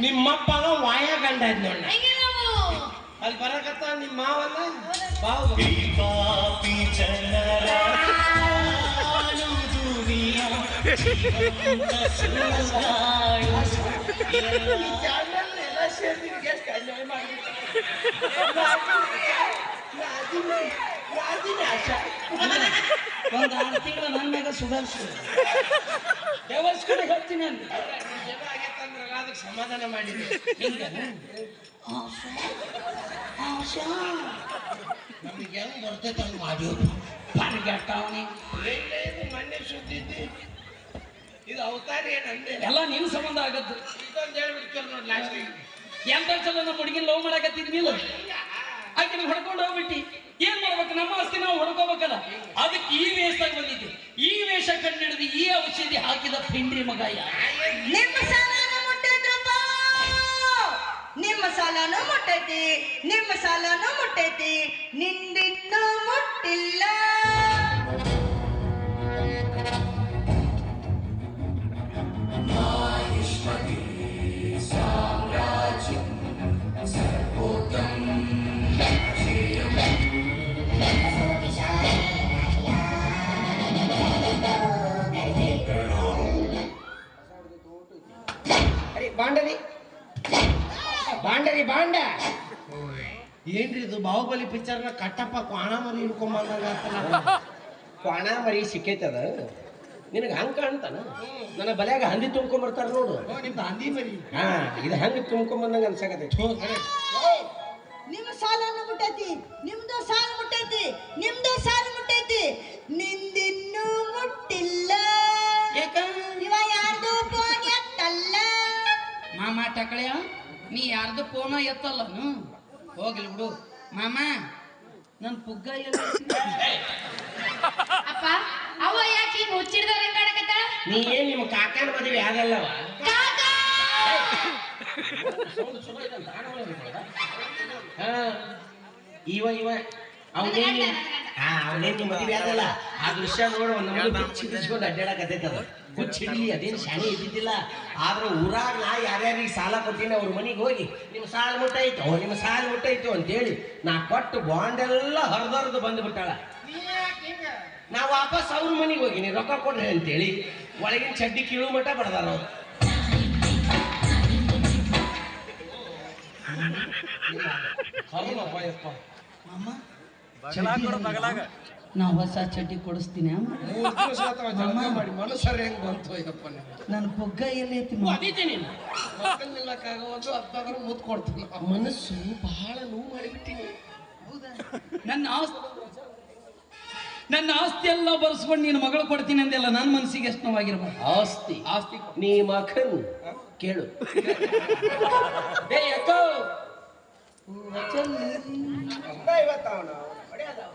ನಿಮ್ಮಪ್ಪಗ ವಾಯ ಗಂಡ ಇದ್ ನೋಡ ಅಲ್ಲಿ ಬರಕತ್ತ ನಿಮ್ಮ ಮಾವಲ್ಲ? ಬಾವು ಪಾಪಿ ಜನರ ಚಾನಲ್ ಎಲ್ಲ ಸೇರಿ ಒಂದ್ ಆರು ತಿಂಗಳು ನನ್ನ ಮ್ಯಾಗ ಸುಧಾರಿಸಿ. ದೇವಸ್ಕರ ಹೇಳ್ತೀನಿ ಅಂತ ಅದಕ್ಕೆ ಸಮಾಧಾನ ಮಾಡಿದ್ದೆ ನಮಗೆ ಹೆಂಗ್ ಬರ್ತೈತೆ ಹಂಗ್ ಮಾಡಿವ್ರು ಪಾರಿಗೆಟ್ಟವನಿ ಏನು ಮೊನ್ನೆ ಸುದ್ದಿದ್ದಿ ಇದು ಅವತಾರ ಎಲ್ಲ ನಿನ್ನ ಸಂಬಂಧ ಆಗದ್ದು. ಇದೊಂದು ಹೇಳ್ಬಿಡ್ತಾರೆ ನೋಡಿ ಲಾಸ್ಟಿಗೆ ಎಂತ ಚಲೋ ನಮ್ಮ ಹುಡುಗಿನ ಲವ್ ಮಾಡಕತ್ತಿದ್ನಿಲ್ಲ? ಆಕಿನ ಹೊಡ್ಕೊಂಡು ಹೋಗ್ಬಿಟ್ಟಿ. ಏನ್ ಮಾಡ್ಬೇಕು? ನಮ್ಮ ಆಸ್ತಿ ನಾವು ಹೊಡ್ಕೋಬೇಕಲ್ಲ? ಅದಕ್ಕೆ ಈ ವೇಷದಾಗ ಬಂದಿದ್ದು. ಈ ವೇಷ ಕಂಡಿಡಿದು ಈ ಔಷಧಿ ಹಾಕಿದ ಪಿಂಡ್ರಿ ಮಗ? ನಿಮ್ಮ ಸಾಲನ ನಿಮ್ಮ ಸಾಲನು ಮುಟ್ಟೈತಿ. ನಿಮ್ಮ ಸಾಲನು ಮುಟ್ಟೈತಿ. ನಿಂದಿನ್ನೂ ಮುಟ್ಟಿಲ್ಲ. ಬಾಂಡರಿ? ಬಾಂಡರಿ ಬಾಂಡ. ಏನ್ರಿ ಇದು ಬಾಹುಬಲಿ ಪಿಕ್ಚರ್ನ ಕಟ್ಟಪ್ಪ? ಕ್ವಾಣ ಮರಿ ಹಿಡ್ಕೊಂಬಂದಂಗ ಕ್ವಾಣ ಮರಿ ಸಿಕ್ಕೈತದ ನಿನಗೆ ಹಂಗ ಕಾಣ್ತಾನ? ನನ್ನ ಬಲೆಯಾಗ ಹಂದಿ ತುಂಬ್ಕೊಂಬರ್ತಾರ ನೋಡು. ನಿಮ್ದು ಹಂದಿ ಮರಿ ಹಾ ಇದು ಹಂಗ ತುಂಬ್ಕೊಂಬಂದಂಗ ಅನ್ಸಕತೈತಿ ನಿಮ್ಮ ಸಾಲನು ಮುಟ್ಟೈತಿ ನಿಮ್ದು ಸಾಲ ಮುಟ್ಟೈತಿ ನಿಮ್ದು ಸಾಲ ಮುಟ್ಟೈತಿ. ಟಕಳ್ಯ ನೀ ಯಾರ್ದು ಎತ್ತಲ್ಲ ಎತ್ತಲ್ಲನು? ಹೋಗ್ಲಿ ಬಿಡು. ಮಾಮ ನನ್ ಪುಗ್ಗ ಎಲ್ಲ ಅಪ್ಪ ಅವ್ವ ಯಾಕೆ ಹಿಂಗ್ ನೀ ಏನ್ ನಿಮ್ಮ ಕಾಕನ ಮದುವೆ ಆಗಲ್ಲವ? ಕಾಕ! ಹಾ ಇವ ಇವ. ಅವನೇನು ಹಾ ಅವನೇನು ಮದುವೆ ಆಗಲ್ಲ ಆ ದೃಶ್ಯ ನೋಡಿ ಒಂದು ಅದು. ಹುಚ್ಚಿಡ್ಲಿ ಅದೇನು ಶಾಣೆ ಇದ್ದಿದ್ದಿಲ್ಲ. ಆದ್ರೆ ಊರಾಗ ನಾ ಯಾರ್ಯಾರಿಗೆ ಸಾಲ ಕೊಟ್ಟಿನಿ ಅವ್ರ ಮನೆಗೆ ಹೋಗಿ ನಿಮ್ಮ ಸಾಲ ಮುಟ್ಟಾಯ್ತು ನಿಮ್ಮ ಸಾಲ ಮುಟ್ಟಾಯ್ತು ಅಂತೇಳಿ ನಾ ಕೊಟ್ಟು ಬಾಂಡ್ ಎಲ್ಲ ಹರಿದರ್ದು ಬಂದ್ಬಿಟ್ಟಾಳ. ನಾ ವಾಪಸ್ ಅವ್ರ ಮನೆಗೆ ಹೋಗಿನಿ ರೊಕ್ಕ ಕೊಡ್ರಿ ಅಂತೇಳಿ ಒಳಗಿನ ಚಡ್ಡಿ ಕೀಳು ಮಟ್ಟ ಬಡ್ದಾರ ಅವ್ರು. ಅಮ್ಮ ನಾ ಹೊಸ ಚಡ್ಡಿ ಕೊಡಿಸ್ತೀನಿ ನನ್ನ ಮಾಡಿ ಮನಸ್ಸರ ಹೆಂಗ್ ಬಂತು ಯಪ್ಪ ನನ್ ಪುಗ್ಗ ಎಲ್ಲೈತಿ ಮಾಮ? ನಿಲ್ಲಕ್ಕಾಗವಲ್ದು ಅತ್ತಾದ್ರೂ ಮುತ್ ಕೊಡ್ತೀನಿ ಮನಸ್ಸು ಬಹಳ ನೋವು ಮಾಡಿಬಿಟ್ಟಿನಿ ನನ್ನ ಆಸ್ತಿ ನನ್ನ ಆಸ್ತಿ ಎಲ್ಲ ಬರ್ಸ್ಕೊಂಡು ನೀನು ಮಗಳು ಕೊಡ್ತೀನಿ ಅಂದೆಲ್ಲ ನನ್ನ ಮನಸ್ಸಿಗೆ ಎಷ್ಟು ನೋವಾಗಿರ್ಬೋದು ಆಸ್ತಿ. ಆಸ್ತಿ. ನೀ ಮಕನ್ ಕೇಳು. ಏ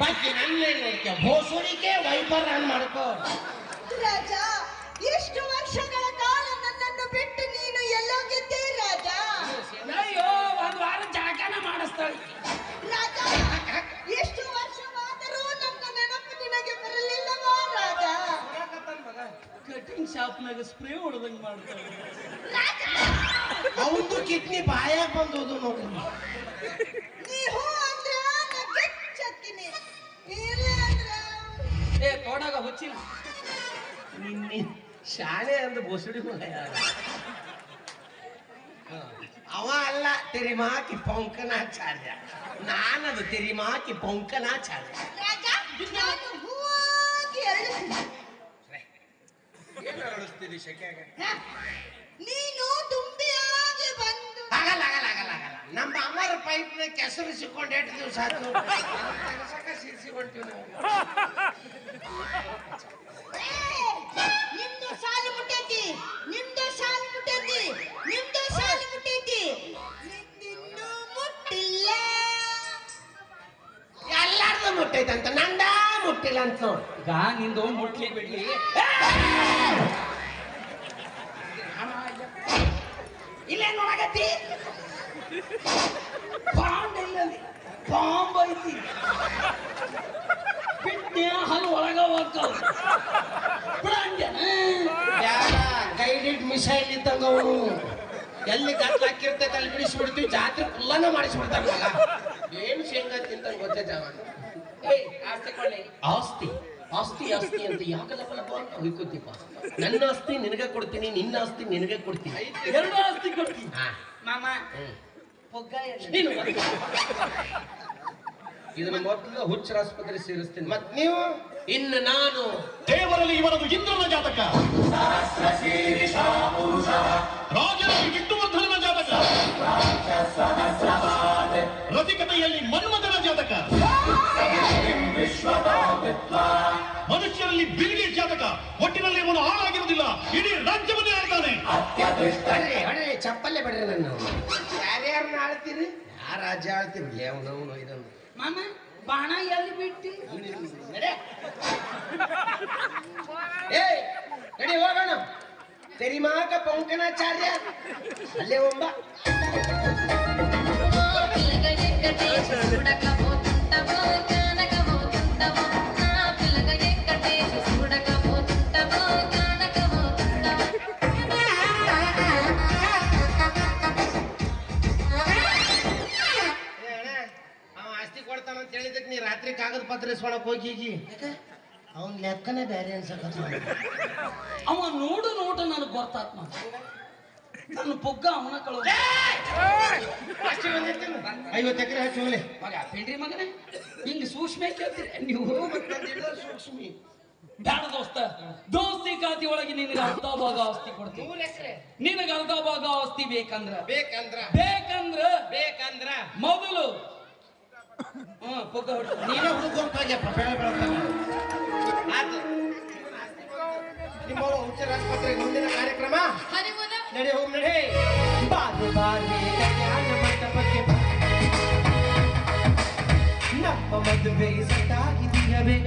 ಬಾಕಿ ನನ್ನೇ ನೋಡ್ಕೆ. ಭೋಸುಡಿಕೆ ವೈಪರ್ ಆನ್ ಮಾಡ್ಕೋ. ರಾಜ ಎಷ್ಟು ವರ್ಷಗಳ ಕಾಲ ನನ್ನನ್ನು ಬಿಟ್ಟು ನೀನು ಎಲ್ಲೋಗಿದ್ದೆ ರಾಜ? ಅಯ್ಯೋ ಒಂದ್ ವಾರ ಜಾಗನ ಮಾಡಿಸ್ತಾಳೆ. ರಾಜ ಎಷ್ಟು ವರ್ಷವಾದರೂ ನನ್ನ ನೆನಪು ನಿನಗೆ ಬರಲಿಲ್ಲವಾ ರಾಜ? ಕಟಿಂಗ್ ಶಾಪ್ನಾಗ ಸ್ಪ್ರೇ ಹೊಡೆದಂಗ್ ಮಾಡ್ತಾಳೆ. ಅವಂದು ಕಿಡ್ನಿ ಬಾಯಾಗ ಬಂದೋದು ನೋಡ್ರಿ ಶಾಲೆ ಅಂದ ಬೋಸುಡಿ. ಅವ ಅಲ್ಲ ತೆರಿಮಾಕಿ ಪಂಕನಾಚಾರ್ಯ. ನಾನದು ತೆರಿಮಾಕಿ ಪಂಕನಾಚಾರ್ಯ. ಏನು ಅರಳಿಸ್ತೀರಿ ಶೆಕೆಯಾಗ ನೀನು ತುಂಬಿಯಾಗಿ ಬಂದು ಆಗಲ್ಲ ಆಗಲ್ಲ ಆಗಲ್ಲ ಆಗಲ್ಲ. ನಮ್ಮ ಅಮ್ಮರ ಪೈಪ್ನ ಕೆಸರು ಸಿಕ್ಕೊಂಡು ಎಷ್ಟು ದಿವಸ ಆಯ್ತು. ಸಿರ್ಸಿಕೊಂತೀವಿ ನಾವು. ಎಲ್ಲಾರ್ದು ಅಂತ ನಂದ ಮುಟ್ಟಿಲ್ಲ ಅಂತ ನೋಡು. ಈಗ ನಿಂದು ಮುಟ್ಲಿ ಬಿಡ್ಲಿ. ಇಲ್ಲೇ ನೋಡಕತ್ತಿ? ಪಾಂಡ್ ಇಲ್ಲಲ್ಲಿ. ಬಾಂಬ್ ಐತಿ. ಬಿಟ್ಟೆ ಹಲ್ ಒಳಗ ಹೋಗ್ತಾವ. ಗೈಡೆಡ್ ಮಿಸೈಲ್ ಇದ್ದಂಗ ಅವನು. ಎಲ್ಲಿ ಗಂಟ್ಲು ಹಾಕಿರ್ತೈತೆ ಅಲ್ಲಿ ಬಿಡಿಸ್ಬಿಡ್ತೀವಿ. ಜಾತ್ರೆ ಫುಲ್ಲನ ಮಾಡಿಸ್ಬಿಡ್ತಾರ ಏನು ಶೇಂಗಾ ತಿಂತ ಗೊತ್ತೈತೆ ಅವ ಏಯ್ ಆಸ್ತಿ ಆಸ್ತಿ ಆಸ್ತಿ ಆಸ್ತಿ ಅಂತ ಯಾಕಲ್ಲಪ್ಪ ಅಂತ ಹೊಯ್ಕೋತೀಪ ನನ್ನ ಆಸ್ತಿ ನಿನಗೆ ಕೊಡ್ತೀನಿ ನಿನ್ನ ಆಸ್ತಿ ನಿನಗೆ ಕೊಡ್ತೀನಿ. ಎರಡು ಆಸ್ತಿ ಕೊಡ್ತೀನಿ. ಮಾಮ ನೀನು ಇದನ್ನ ಮೊದಲು ಹುಚ್ಚರ ಆಸ್ಪತ್ರೆ ಸೇರಿಸ್ತೀನಿ. ಮತ್ ನೀವು? ಇನ್ನು ನಾನು. ದೇವರಲ್ಲಿ ಇವರದು ಇಂದ್ರನ ಜಾತಕ. ರಸಿಕತೆಯಲ್ಲಿ ಮನ್ಮಥನ ಜಾತಕ. ಮನುಷ್ಯರಲ್ಲಿ ಬಿಲ್ಗೆ ಜಾತಕ. ಒಟ್ಟಿನಲ್ಲಿ ಇವನು ಹಾಳಾಗಿರುವುದಿಲ್ಲ. ಇಡೀ ರಾಜ್ಯವನ್ನೇ ಆಳ್ತಾನೆ. ಬರ್ರಿ ಹೊಡ್ರಿ ಚಪ್ಪಲ್ಲೇ ಬಡ್ರಿ ನನ್ನ ಯಾರ್ಯಾರನ್ನ ಆಳ್ತೀರಿ? ಆ ರಾಜ್ಯ ಆಳ್ತೀರಿ? ಅವನವನು ಇದನ್ನು. ಮಾಮ ಬಾಣ ಎಲ್ಲಿ ಬಿಟ್ಟಿ? ಏ ಏಯ್ ನಡಿ ಹೋಗೋಣ. ತೆರಿಮಾಕ ಪಂಕನಾಚಾರ್ಯ ಅಲ್ಲೇ ಒಬ್ಬ ಆಸ್ತಿ ಅಂತ ಹೇಳಿದಕ್ಕೆ ನೀ ರಾತ್ರಿ ಕಾಗದ ಪತ್ರ ಇಸ್ಕೊಳಕ್ ಹೋಗಿ ಅವನ್ ಲೆಕ್ಕನೇ ಬೇರೆ ಅನ್ಸಕತ್ತ ಅವ ನೋಡು ನೋಡು ನನಗೆ ಗೊತ್ತಾತ್ ನನ್ನ ಪುಗ್ಗ ಅವನ ಕಳು ಐವತ್ತು ಎಕರೆ ಹಚ್ಚಿ ಹೋಗ್ಲಿ ಮಗ ಪಿಂಡ್ರಿ ಮಗನೇ? ಹಿಂಗ್ ಸೂಕ್ಷ್ಮ ಕೇಳ್ತೀರಿ. ನೀವು ಸೂಕ್ಷ್ಮಿ. ಬ್ಯಾಡ ದೋಸ್ತ. ದೋಸ್ತಿ ಖಾತಿ ಒಳಗೆ ನಿನಗೆ ಅರ್ಧ ಭಾಗ ಆಸ್ತಿ ಕೊಡ್ತೀನಿ. ನಿನಗೆ ಅರ್ಧ ಭಾಗ ಆಸ್ತಿ ಬೇಕಂದ್ರ? ಬೇಕಂದ್ರ. ಬೇಕಂದ್ರ? ಬೇಕಂದ್ರ. ಮೊದಲು. ನೀನೇ ಹುಡುಕೊಂತ ಹೋಗ್ಯಪ್ಪ ಬೆಳ ಆತು. ನಿಮ್ಮ ಹುಚ್ಚರ ಮುಂದಿನ ಕಾರ್ಯಕ್ರಮ? ನಡಿ, ಹೋಗ್, ನಡಿ. ಬಾ ಬಾದೆ ಕಲ್ಯಾಣ ಮಂಟಪಕ್ಕೆ. ನಮ್ಮ ಮದುವೆ ಸಟಾಗಿದೆಯ ಬೇಗ